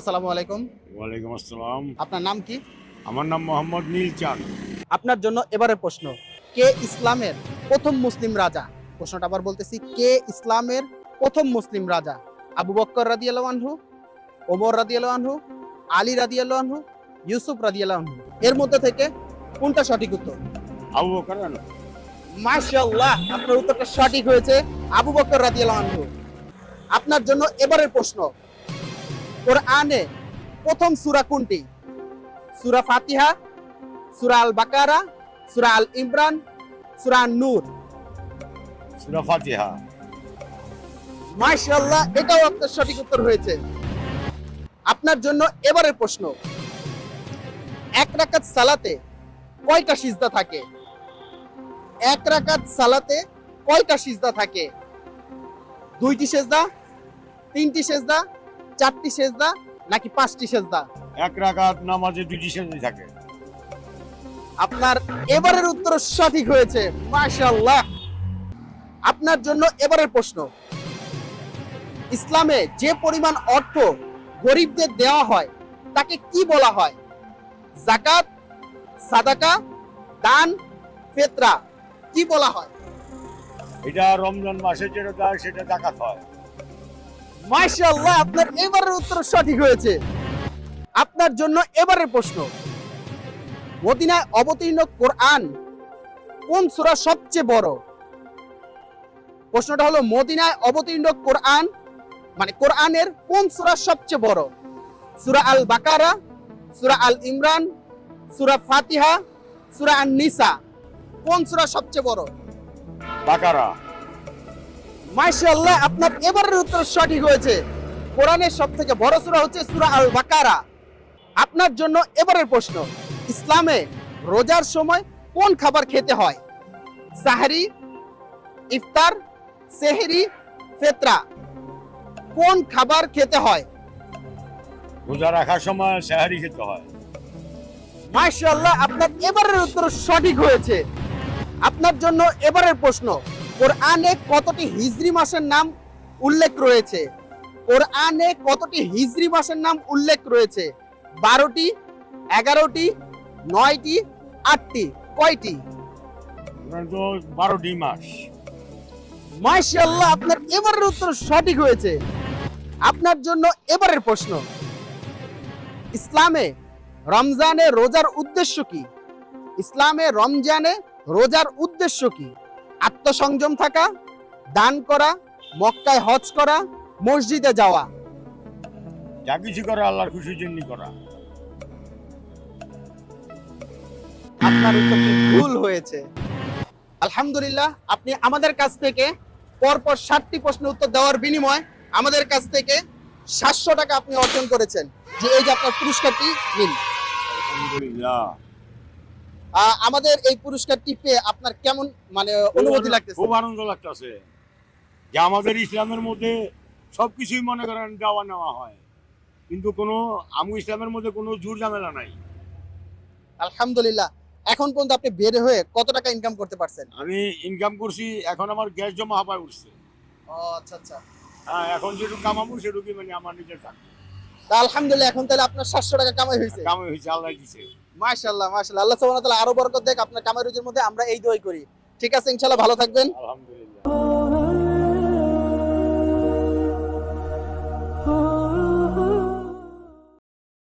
আসসালামু আলাইকুম। ওয়ালাইকুম আসসালাম। আপনার নাম কি? আমার নাম মোহাম্মদ নীল চাঁদ। আপনার জন্য এবারে প্রশ্ন কে ইসলামের প্রথম মুসলিম রাজা? প্রশ্নটা আবার বলতেছি কে ইসলামের প্রথম মুসলিম রাজা? আবু বক্কর রাদিয়াল্লাহু আনহু ওমর রাদিয়াল্লাহু আনহু আলী রাদিয়াল্লাহু আনহু ইউসুফ রাদিয়াল্লাহু আনহু। এর মধ্যে থেকে কোনটা সঠিক উত্তর? আবু বকর কেন? মাশাআল্লাহ আপনার উত্তরটা সঠিক হয়েছে আবু বকর রাদিয়াল্লাহু আনহু। আপনার জন্য এবারের প্রশ্ন কোরআনে প্রথম সুরা কোনটি? সূরা ফাতিহা সূরা আল বাকারা সুরা আল ইমরান সুরা নূর সুরা ফাতিহা। মাশাআল্লাহ এটাও আপনার সঠিক উত্তর হয়েছে। আপনার জন্য এবারের প্রশ্ন। এক রাকাত সালাতে কয়টা সিজদা থাকে? এক রাকাত সালাতে কয়টা সিজদা থাকে? দুইটি সেজদা তিনটি সেজদা চারটি সেজদা নাকি পাঁচটি সেজদা? এক রাকাত নামাজে দুটি সেজে থাকে। আপনার এবারের উত্তর সঠিক হয়েছে মাশাআল্লাহ। আপনার জন্য এবারের প্রশ্ন। ইসলামে যে পরিমাণ অর্থ গরিবদের দেওয়া হয় তাকে কি বলা হয়? জাকাত সাদাকা দান ফেতরা কি বলা হয়? এটা রমজান মাসে যেটা দেয় সেটা জাকাত হয়। মাশাআল্লাহ, আপনার এবারের উত্তর সঠিক হয়েছে। আপনার জন্য এবারের প্রশ্ন। মদিনায় অবতীর্ণ কোরআন কোন সূরা সবচেয়ে বড়? প্রশ্নটা হলো, মদিনায় অবতীর্ণ কোরআন মানে কোরআনের কোন সূরা সবচেয়ে বড়? সূরা আল বাকারা সূরা আল ইমরান সূরা ফাতিহা, সূরা আন নিসা কোন সূরা সবচেয়ে বড়? বাকারা। মাশাআল্লাহ আপনার এবারের উত্তর সঠিক হয়েছে। কোরআনের সব থেকে বড় সূরা হচ্ছে সূরা আল বাকারা আপনার জন্য এবারের প্রশ্ন ইসলামে রোজার সময় কোন খাবার খেতে হয়? সাহরি ইফতার সেহরি ফেতরা। কোন খাবার খেতে হয়? রোজা রাখার সময় সাহারি খেতে হয়। মাশাআল্লাহ আপনার এবারের উত্তর সঠিক হয়েছে। আপনার জন্য এবারের প্রশ্ন কোরআনে কতটি হিজরি মাসের নাম উল্লেখ রয়েছে? কোরআনে কতটি হিজরি মাসের নাম উল্লেখ রয়েছে? বারোটি এগারোটি নয়টি আটটি কয়টি? বারোটি মাস। মাইশাল্লাহ আপনার এবারের উত্তর সঠিক হয়েছে। আপনার জন্য এবারের প্রশ্ন। ইসলামে রমজানে রোজার উদ্দেশ্য কি? ইসলামে রমজানে রোজার উদ্দেশ্য কি? আত্মসংযম থাকা দান করা মক্কায় হজ করা মসজিদে যাওয়া। যা কিছু করে আল্লাহর খুশির জন্য করা। আপনার উত্তরটি ভুল হয়েছে? আলহামদুলিল্লাহ আপনি আমাদের কাছ থেকে পরপর ষাটটি প্রশ্নের উত্তর দেওয়ার বিনিময় আমাদের কাছ থেকে সাতশো টাকা আপনি অর্জন করেছেন। যে এই যে আপনার পুরস্কারটি নিন। আলহামদুলিল্লাহ। আমাদের এই পুরস্কারটি পেয়ে আপনার কেমন মানে অনুভূতি লাগতেছে? খুব আনন্দ লাগতেছে যে আমাদের ইসলামের মধ্যে সবকিছুই মনে করেন দেওয়া নেওয়া হয়। কিন্তু কোনো আমু ইসলামের মধ্যে কোনো জোর ঝামেলা নাই। আলহামদুলিল্লাহ। এখন পর্যন্ত আপনি বের হয়ে কত টাকা ইনকাম করতে পারছেন? আমি ইনকাম করছি এখন আমার গ্যাস জমা হাবায় উঠছে। ও আচ্ছা আচ্ছা। হ্যাঁ এখন যেটুকু কামাবো সেটুকুই মানে আমার নিজের চাকরি। তা আলহামদুলিল্লাহ এখন তাহলে আপনার সাতশো টাকা কামাই হয়েছে। কামাই হয়েছে আল্লাহ দিছে। মাশাল্লাহ মাশাল্লাহ আল্লাহ সুবহানাহু ওয়া তাআলা আরও বরকত দেখ আপনার কামাই রুজির মধ্যে আমরা এই দোয়াই করি। ঠিক আছে ইনশাল্লাহ ভালো থাকবেন। আলহামদুলিল্লাহ।